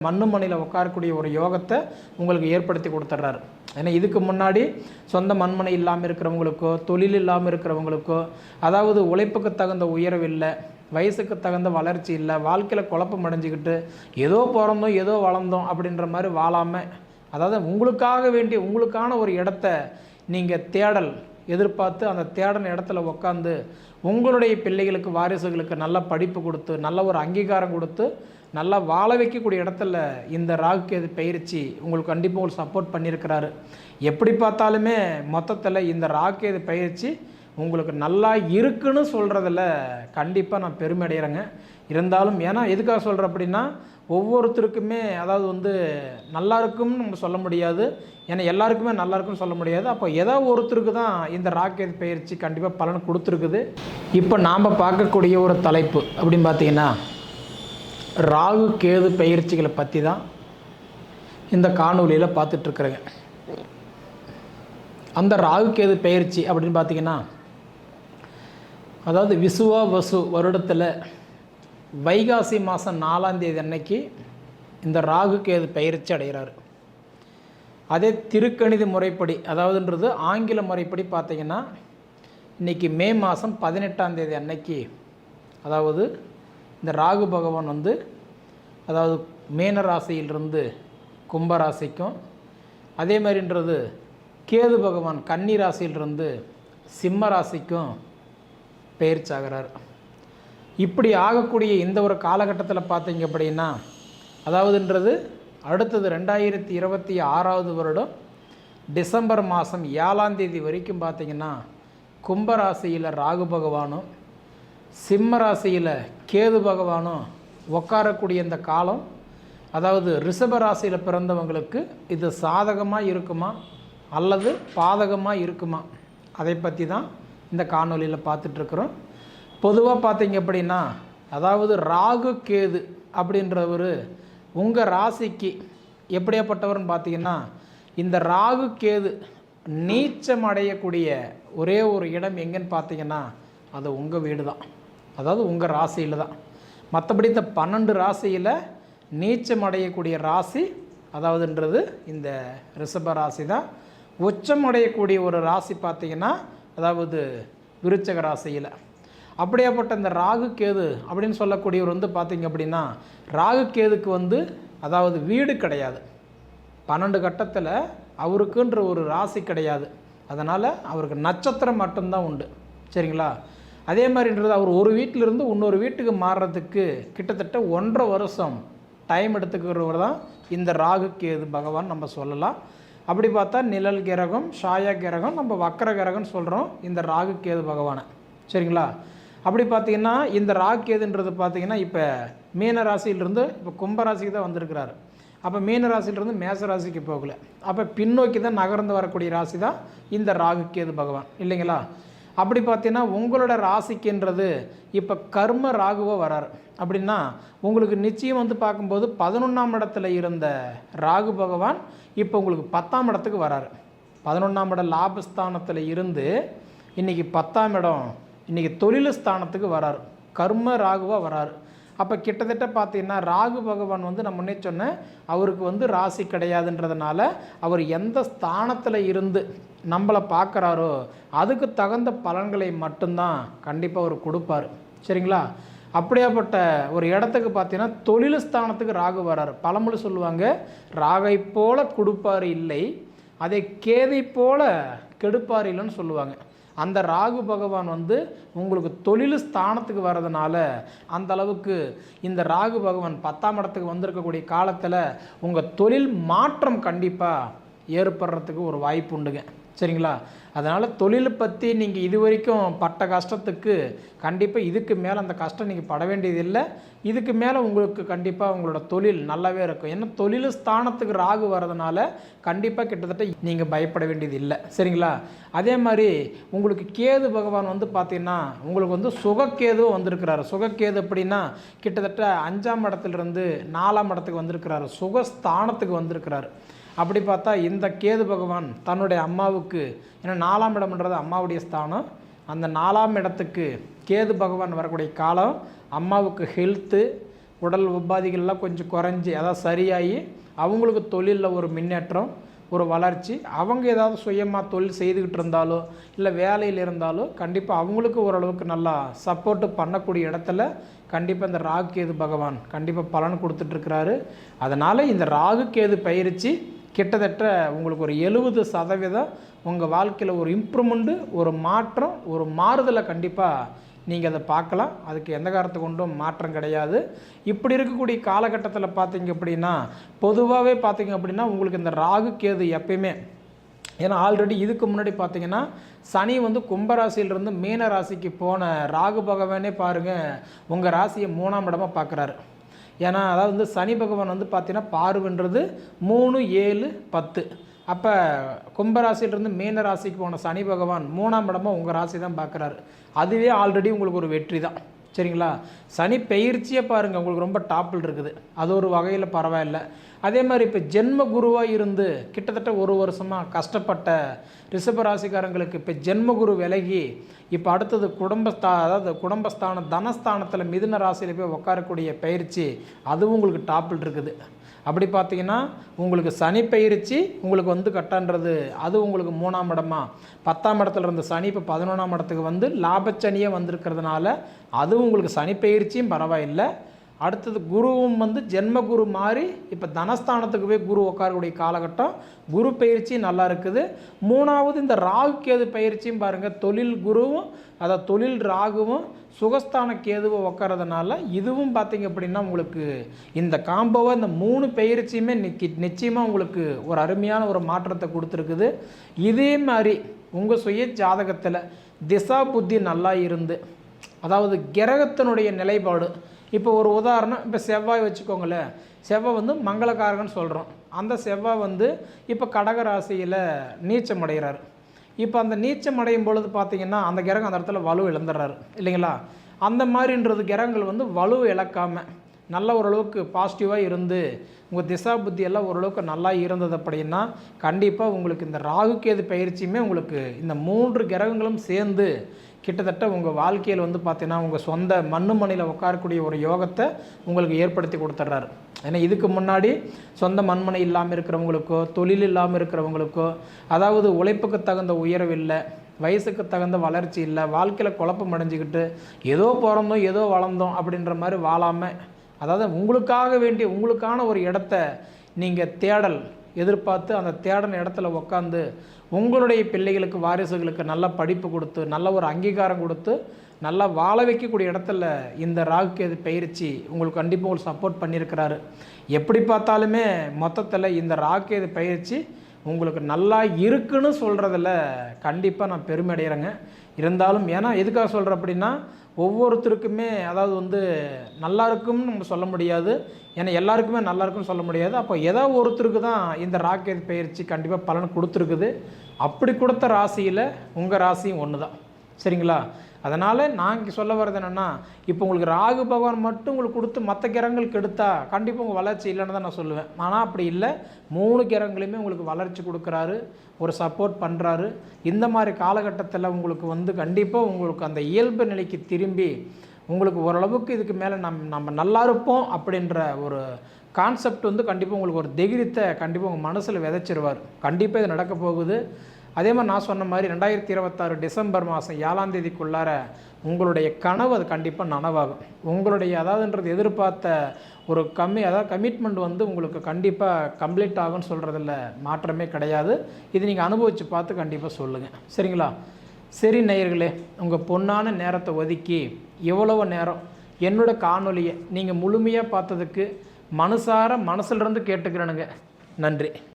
மண்ணு மண்ணில் உட்காரக்கூடிய ஒரு யோகத்தை உங்களுக்கு ஏற்படுத்தி கொடுத்துட்றாரு. ஏன்னா இதுக்கு முன்னாடி சொந்த மண்மனை இல்லாமல் இருக்கிறவங்களுக்கோ தொழில் இல்லாமல் இருக்கிறவங்களுக்கோ அதாவது உழைப்புக்கு தகுந்த உயர்வு இல்லை வயசுக்கு தகுந்த வளர்ச்சி இல்லை வாழ்க்கையில் குழப்பம் அடைஞ்சிக்கிட்டு ஏதோ பிறந்தோம் ஏதோ வளர்ந்தோம் அப்படின்ற மாதிரி வாழாமல் அதாவது உங்களுக்காக வேண்டிய உங்களுக்கான ஒரு இடத்த நீங்கள் தேடல் எதிர்பார்த்து அந்த தேடல் இடத்துல உட்காந்து உங்களுடைய பிள்ளைகளுக்கு வாரிசுகளுக்கு நல்ல படிப்பு கொடுத்து நல்ல ஒரு அங்கீகாரம் கொடுத்து நல்லா வாழ வைக்கக்கூடிய இடத்துல இந்த ராகுக்கு எது பயிற்சி உங்களுக்கு கண்டிப்பாக உங்களுக்கு சப்போர்ட் பண்ணியிருக்கிறாரு. எப்படி பார்த்தாலுமே மொத்தத்தில் இந்த ராகுக்கு எது பயிற்சி உங்களுக்கு நல்லா இருக்குன்னு சொல்கிறதில் கண்டிப்பாக நான் பெருமை அடைகிறேங்க இருந்தாலும் ஏன்னா எதுக்காக சொல்கிறேன் அப்படின்னா ஒவ்வொருத்தருக்குமே அதாவது வந்து நல்லா இருக்கும்னு நம்ம சொல்ல முடியாது. ஏன்னா எல்லாருக்குமே நல்லா இருக்குன்னு சொல்ல முடியாது. அப்போ ஏதோ ஒருத்தருக்கு தான் இந்த ராக்கெட் பயிற்சி கண்டிப்பாக பலன் கொடுத்துருக்குது. இப்போ நாம் பார்க்கக்கூடிய ஒரு தலைப்பு அப்படின்னு பார்த்தீங்கன்னா ராகு கேது பயிற்சிகளை பற்றி தான் இந்த காணொலியில் பார்த்துட்ருக்குறேங்க அந்த ராகு கேது பயிற்சி அப்படின்னு பார்த்தீங்கன்னா அதாவது விசுவா வசு வருடத்தில் வைகாசி மாதம் நாலாந்தேதி அன்னைக்கு இந்த ராகு கேது பயிற்சி அடைகிறாரு. அதே திருக்கணித முறைப்படி அதாவதுன்றது ஆங்கில முறைப்படி பார்த்திங்கன்னா இன்றைக்கி மே மாதம் பதினெட்டாம் தேதி அன்னைக்கு அதாவது இந்த ராகு பகவான் வந்து அதாவது மேன ராசியிலிருந்து கும்ப ராசிக்கும் அதே மாதிரின்றது கேது பகவான் கன்னி ராசியிலிருந்து சிம்ம ராசிக்கும் பெயர்ச்சாகிறார் இப்படி ஆகக்கூடிய இந்த ஒரு காலகட்டத்தில் பார்த்தீங்க அப்படின்னா அதாவதுன்றது அடுத்தது ரெண்டாயிரத்தி இருபத்தி ஆறாவது வருடம் டிசம்பர் மாதம் ஏழாம் தேதி வரைக்கும் பார்த்தீங்கன்னா கும்பராசியில் ராகு பகவானும் சிம்ம ராசியில் கேது பகவானும் உட்காரக்கூடிய இந்த காலம் அதாவது ரிஷப ராசியில் பிறந்தவங்களுக்கு இது சாதகமாக இருக்குமா அல்லது பாதகமாக இருக்குமா? அதை பற்றி தான் இந்த காணொலியில் பார்த்துட்ருக்குறோம். பொதுவாக பார்த்தீங்க அப்படின்னா அதாவது ராகு கேது அப்படின்றவர் உங்கள் ராசிக்கு எப்படியாப்பட்டவர்னு பார்த்தீங்கன்னா இந்த ராகு கேது நீச்சம் அடையக்கூடிய ஒரே ஒரு இடம் எங்கேன்னு பார்த்தீங்கன்னா அது உங்கள் வீடு தான் அதாவது உங்கள் ராசியில் தான். மற்றபடி இந்த பன்னெண்டு ராசியில் நீச்சம் அடையக்கூடிய ராசி அதாவதுன்றது இந்த ரிஷப ராசி தான். உச்சம் அடையக்கூடிய ஒரு ராசி பார்த்தீங்கன்னா அதாவது விருச்சக ராசியில். அப்படியாப்பட்ட இந்த ராகு கேது அப்படின்னு சொல்லக்கூடியவர் வந்து பார்த்திங்க அப்படின்னா ராகு கேதுக்கு வந்து அதாவது வீடு கிடையாது. பன்னெண்டு கட்டத்தில் அவருக்குன்ற ஒரு ராசி கிடையாது. அதனால் அவருக்கு நட்சத்திரம் மட்டும்தான் உண்டு. சரிங்களா? அதே மாதிரின்றது அவர் ஒரு வீட்டிலிருந்து இன்னொரு வீட்டுக்கு மாறுறதுக்கு கிட்டத்தட்ட ஒன்றரை வருஷம் டைம் எடுத்துக்கிறவர் தான் இந்த ராகு கேது பகவான் நம்ம சொல்லலாம். அப்படி பார்த்தா நிழல் கிரகம் ஷாயா கிரகம் நம்ம வக்கர கிரகம்னு சொல்கிறோம் இந்த ராகு கேது பகவானை. சரிங்களா? அப்படி பார்த்தீங்கன்னா இந்த ராகு கேதுன்றது பார்த்தீங்கன்னா இப்போ மீன ராசியிலிருந்து இப்போ கும்பராசிக்கு தான் வந்திருக்கிறாரு. அப்போ மீன ராசியிலிருந்து மேச ராசிக்கு போகல. அப்போ பின்னோக்கி தான் நகர்ந்து வரக்கூடிய ராசி தான் இந்த ராகு கேது பகவான். இல்லைங்களா? அப்படி பார்த்தீங்கன்னா உங்களோட ராசிக்குன்றது இப்போ கர்ம ராகுவோ வரார். அப்படின்னா உங்களுக்கு நிச்சயம் வந்து பார்க்கும்போது பதினொன்றாம் இடத்துல இருந்த ராகு பகவான் இப்போ உங்களுக்கு பத்தாம் இடத்துக்கு வராரு. பதினொன்றாம் இடம் லாபஸ்தானத்தில் இருந்து இன்றைக்கி பத்தாம் இடம் இன்றைக்கி தொழில் ஸ்தானத்துக்கு வரார். கர்ம ராகுவாக வராரு. அப்போ கிட்டத்தட்ட பார்த்தீங்கன்னா ராகு பகவான் வந்து நான் முன்னே சொன்னேன் அவருக்கு வந்து ராசி கிடையாதுன்றதுனால அவர் எந்த ஸ்தானத்தில் இருந்து நம்மளை பார்க்குறாரோ அதுக்கு தகுந்த பலன்களை மட்டும்தான் கண்டிப்பாக அவர் கொடுப்பார். சரிங்களா? அப்படியாப்பட்ட ஒரு இடத்துக்கு பார்த்தீங்கன்னா தொழில் ஸ்தானத்துக்கு ராகு வராரு. பழமொழி சொல்லுவாங்க ராகை போல கொடுப்பார் இல்லை அதை கேதை போல கெடுப்பார் இல்லைன்னு சொல்லுவாங்க. அந்த ராகு பகவான் வந்து உங்களுக்கு தொழில் ஸ்தானத்துக்கு வர்றதுனால அந்த அளவுக்கு இந்த ராகு பகவான் பத்தாம் இடத்துக்கு வந்திருக்கக்கூடிய காலத்தில் உங்கள் தொழில் மாற்றம் கண்டிப்பாக ஏற்படுறதுக்கு ஒரு வாய்ப்பு உண்டுங்க. சரிங்களா? அதனால் தொழிலை பற்றி நீங்கள் இது வரைக்கும் பட்ட கஷ்டத்துக்கு கண்டிப்பாக இதுக்கு மேலே அந்த கஷ்டம் நீங்கள் பட வேண்டியதில்லை. இதுக்கு மேலே உங்களுக்கு கண்டிப்பாக உங்களோட தொழில் நல்லாவே இருக்கும். ஏன்னா தொழில் ஸ்தானத்துக்கு ராகு வர்றதுனால கண்டிப்பாக கிட்டத்தட்ட நீங்கள் பயப்பட வேண்டியது இல்லை சரிங்களா? அதே மாதிரி உங்களுக்கு கேது பகவான் வந்து பார்த்தீங்கன்னா உங்களுக்கு வந்து சுகக்கேதுவும் வந்திருக்கிறாரு. சுகக்கேது அப்படின்னா கிட்டத்தட்ட அஞ்சாம் இடத்துலேருந்து நாலாம் இடத்துக்கு வந்திருக்கிறாரு. சுகஸ்தானத்துக்கு வந்திருக்கிறாரு. அப்படி பார்த்தா இந்த கேது பகவான் தன்னுடைய அம்மாவுக்கு ஏன்னா நாலாம் இடம்ன்றது அம்மாவுடைய ஸ்தானம். அந்த நாலாம் இடத்துக்கு கேது பகவான் வரக்கூடிய காலம் அம்மாவுக்கு ஹெல்த்து உடல் உபாதிகள்லாம் கொஞ்சம் குறைஞ்சி அதாவது சரியாகி அவங்களுக்கு தொழிலில் ஒரு முன்னேற்றம் ஒரு வளர்ச்சி. அவங்க ஏதாவது சுயமாக தொழில் செய்துக்கிட்டு இருந்தாலோ இல்லை வேலையில் இருந்தாலோ கண்டிப்பாக அவங்களுக்கு ஓரளவுக்கு நல்லா சப்போர்ட்டு பண்ணக்கூடிய இடத்துல கண்டிப்பாக இந்த ராகு கேது பகவான் கண்டிப்பாக பலன் கொடுத்துட்ருக்கிறாரு அதனால் இந்த ராகு கேது பயிற்சி கிட்டத்தட்ட உங்களுக்கு ஒரு எழுபது சதவீதம் உங்கள் வாழ்க்கையில் ஒரு இம்ப்ரூவ்மெண்ட்டு ஒரு மாற்றம் ஒரு மாறுதலை கண்டிப்பாக நீங்கள் அதை பார்க்கலாம். அதுக்கு எந்த காரணத்தை கொண்டும் மாற்றம் கிடையாது. இப்படி இருக்கக்கூடிய காலகட்டத்தில் பார்த்தீங்க அப்படின்னா பொதுவாகவே பார்த்தீங்க அப்படின்னா உங்களுக்கு இந்த ராகு கேது எப்பயுமே ஏன்னா ஆல்ரெடி இதுக்கு முன்னாடி பார்த்தீங்கன்னா சனி வந்து கும்பராசியிலிருந்து மீன ராசிக்கு போன ராகு பகவானே பாருங்கள் உங்கள் ராசியை மூணாம் இடமாக பார்க்குறாரு. ஏன்னா அதாவது வந்து சனி பகவான் வந்து பார்த்தீங்கன்னா பார்வைன்றது மூணு ஏழு பத்து. அப்போ கும்பராசிலிருந்து மீன ராசிக்கு போன சனி பகவான் மூணாம் இடமாக உங்கள் ராசி தான் பார்க்குறாரு அதுவே ஆல்ரெடி உங்களுக்கு ஒரு வெற்றி தான் சரிங்களா? சனி பெயர்ச்சியை பாருங்கள் உங்களுக்கு ரொம்ப டாப்பில் இருக்குது. அது ஒரு வகையில் பரவாயில்ல. அதே மாதிரி இப்போ ஜென்ம குருவாக இருந்து கிட்டத்தட்ட ஒரு வருஷமாக கஷ்டப்பட்ட ரிஷபராசிக்காரங்களுக்கு இப்போ ஜென்ம குரு விலகி இப்போ அடுத்தது குடும்பஸ்தா அதாவது குடும்பஸ்தானம் தனஸ்தானத்தில் மிதுன ராசியில் போய் உட்காரக்கூடிய பயிற்சி அதுவும் உங்களுக்கு டாப்பில் இருக்குது. அப்படி பார்த்தீங்கன்னா உங்களுக்கு சனி பயிற்சி உங்களுக்கு வந்து கட்டான்றது. அது உங்களுக்கு மூணாம் இடமா? பத்தாம் இடத்துல இருந்த சனி இப்போ பதினொன்றாம் இடத்துக்கு வந்து லாபச்சனியே வந்திருக்கிறதுனால அதுவும் உங்களுக்கு சனி பயிற்சியும் பரவாயில்லை. அடுத்தது குருவும் வந்து ஜென்ம குரு மாறி இப்போ தனஸ்தானத்துக்கு போய் குரு உட்காரக்கூடிய காலகட்டம். குரு பயிற்சி நல்லா இருக்குது. மூணாவது இந்த ராகு கேது பயிற்சியும் பாருங்கள் தொழில் குருவும் அதாவது தொழில் ராகுவும் சுகஸ்தான கேதுவை உட்காரதுனால இதுவும் பார்த்தீங்க அப்படின்னா உங்களுக்கு இந்த காம்போவை இந்த மூணு பயிற்சியுமே நிக்கி நிச்சயமாக உங்களுக்கு ஒரு அருமையான ஒரு மாற்றத்தை கொடுத்துருக்குது. இதே மாதிரி உங்கள் சுய ஜாதகத்தில் திசா புத்தி நல்லா இருந்து அதாவது கிரகத்தினுடைய நிலைப்பாடு இப்போ ஒரு உதாரணம் இப்போ செவ்வாய் வச்சுக்கோங்களேன். செவ்வாய் வந்து மங்களகாரகன்னு சொல்கிறோம் அந்த செவ்வாய் வந்து இப்போ கடக ராசியில் நீச்சம் அடைகிறார். இப்போ அந்த நீச்சம் அடையும் பொழுது பார்த்தீங்கன்னா அந்த கிரகம் அந்த இடத்துல வலு இழந்துடுறாரு. இல்லைங்களா? அந்த மாதிரின்றது கிரகங்கள் வந்து வலு இழக்காமல் நல்ல ஓரளவுக்கு பாசிட்டிவாக இருந்து உங்கள் திசா புத்தி எல்லாம் ஓரளவுக்கு நல்லா இருந்தது அப்படின்னா கண்டிப்பாக உங்களுக்கு இந்த ராகுக்கேது பயிற்சியுமே உங்களுக்கு இந்த மூன்று கிரகங்களும் சேர்ந்து கிட்டத்தட்ட உங்கள் வாழ்க்கையில் வந்து பார்த்தீங்கன்னா உங்கள் சொந்த மண்ணு மண்ணில் உட்காரக்கூடிய ஒரு யோகத்தை உங்களுக்கு ஏற்படுத்தி கொடுத்துட்றாரு. ஏன்னா இதுக்கு முன்னாடி சொந்த மண்மனை இல்லாமல் இருக்கிறவங்களுக்கோ தொழில் இல்லாமல் இருக்கிறவங்களுக்கோ அதாவது உழைப்புக்கு தகுந்த உயர்வு இல்லை வயசுக்கு தகுந்த வளர்ச்சி இல்லை வாழ்க்கையில் குழப்பம் அடைஞ்சிக்கிட்டு ஏதோ பிறந்தோம் ஏதோ வளர்ந்தோம் அப்படின்ற மாதிரி வாழாமல் அதாவது உங்களுக்காக வேண்டிய உங்களுக்கான ஒரு இடத்த நீங்கள் தேடல் எதிர்பார்த்து அந்த தேடல் இடத்துல உட்காந்து உங்களுடைய பிள்ளைகளுக்கு வாரிசுகளுக்கு நல்ல படிப்பு கொடுத்து நல்ல ஒரு அங்கீகாரம் கொடுத்து நல்லா வாழ வைக்கக்கூடிய இடத்துல இந்த ராகுகேது பயிற்சி உங்களுக்கு கண்டிப்பாக உங்களுக்கு சப்போர்ட் பண்ணியிருக்கிறாரு. எப்படி பார்த்தாலுமே மொத்தத்தில் இந்த ராகுகேது பயிற்சி உங்களுக்கு நல்லா இருக்குன்னு சொல்கிறதில் கண்டிப்பாக நான் பெருமை அடைகிறேங்க இருந்தாலும் ஏன்னா எதுக்காக சொல்கிறேன் அப்படின்னா ஒவ்வொருத்தருக்குமே அதாவது வந்து நல்லா இருக்கும்னு நம்ம சொல்ல முடியாது. ஏன்னா எல்லாருக்குமே நல்லா இருக்குன்னு சொல்ல முடியாது. அப்போ ஏதோ ஒருத்தருக்கு தான் இந்த ராக்கெட் பயிற்சி கண்டிப்பாக பலன் கொடுத்துருக்குது. அப்படி கொடுத்த ராசியில் உங்கள் ராசியும் ஒன்று தான் சரிங்களா? அதனால் நான் இங்கே சொல்ல வர்றது என்னென்னா இப்போ உங்களுக்கு ராகு பகவான் மட்டும் உங்களுக்கு கொடுத்து மற்ற கிரகங்கள் கெடுத்தா கண்டிப்பாக உங்கள் வளர்ச்சி இல்லைன்னு தான் நான் சொல்லுவேன். ஆனால் அப்படி இல்லை. மூணு கிரகங்களையுமே உங்களுக்கு வளர்ச்சி கொடுக்குறாரு ஒரு சப்போர்ட் பண்ணுறாரு இந்த மாதிரி காலகட்டத்தில் உங்களுக்கு வந்து கண்டிப்பாக உங்களுக்கு அந்த இயல்பு நிலைக்கு திரும்பி உங்களுக்கு ஓரளவுக்கு இதுக்கு மேலே நம் நம்ம நல்லா இருப்போம் அப்படின்ற ஒரு கான்செப்ட் வந்து கண்டிப்பாக உங்களுக்கு ஒரு தைரியத்தை கண்டிப்பாக உங்கள் மனசில் விதைச்சிருவார். கண்டிப்பாக இது நடக்க போகுது. அதே மாதிரி நான் சொன்ன மாதிரி ரெண்டாயிரத்தி இருபத்தாறு டிசம்பர் மாதம் ஏழாம் தேதிக்குள்ளார உங்களுடைய கனவு அது கண்டிப்பாக நனவாகும். உங்களுடைய அதாவதுன்றது எதிர்பார்த்த ஒரு கம்மி அதாவது கமிட்மெண்ட் வந்து உங்களுக்கு கண்டிப்பாக கம்ப்ளீட் ஆகும்னு சொல்கிறதில்ல மாற்றமே கிடையாது. இது நீங்கள் அனுபவித்து பார்த்து கண்டிப்பாக சொல்லுங்கள் சரிங்களா? சரி நேயர்களே உங்கள் பொன்னான நேரத்தை ஒதுக்கி எவ்வளவு நேரம் என்னோட காணொலியை நீங்கள் முழுமையாக பார்த்ததுக்கு மனசார மனசுலேருந்து கேட்டுக்கிறேனுங்க. நன்றி.